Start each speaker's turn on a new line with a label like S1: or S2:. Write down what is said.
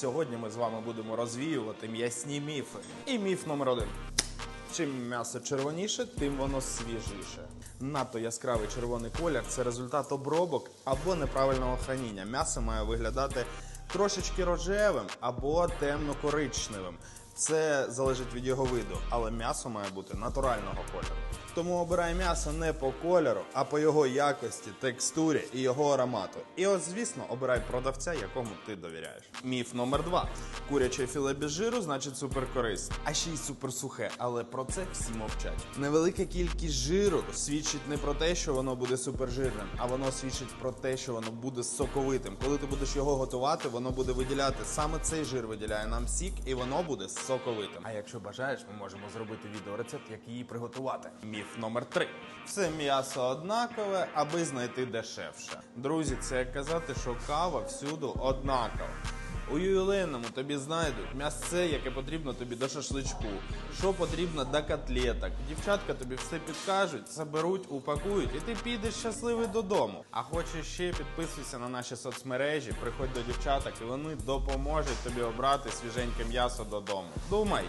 S1: Сьогодні ми з вами будемо розвіювати м'ясні міфи. І міф номер один. Чим м'ясо червоніше, тим воно свіжіше. Надто яскравий червоний колір це результат обробок або неправильного храніння. М'ясо має виглядати трошечки рожевим або темно-коричневим. Це залежить від його виду, але м'ясо має бути натурального кольору. Тому обирай м'ясо не по кольору, а по його якості, текстурі і його аромату. І от, звісно, обирай продавця, якому ти довіряєш. Міф номер два: куряче філе без жиру, значить суперкорисне. А ще й суперсухе, але про це всі мовчать. Невелика кількість жиру свідчить не про те, що воно буде супержирним, а воно свідчить про те, що воно буде соковитим. Коли ти будеш його готувати, воно буде виділяти саме цей жир виділяє нам сік, і воно буде соковитим. А якщо бажаєш, ми можемо зробити відеорецепт, як її приготувати. Міф номер три: все м'ясо однакове, аби знайти дешевше. Друзі, це як казати, що кава всюду однакова. У ювілейному тобі знайдуть м'ясце, яке потрібно тобі до шашличку, що потрібно до котлеток. Дівчатка тобі все підкажуть, заберуть, упакують, і ти підеш щасливий додому. А хочеш ще підписуйся на наші соцмережі, приходь до дівчаток, і вони допоможуть тобі обрати свіженьке м'ясо додому. Думай,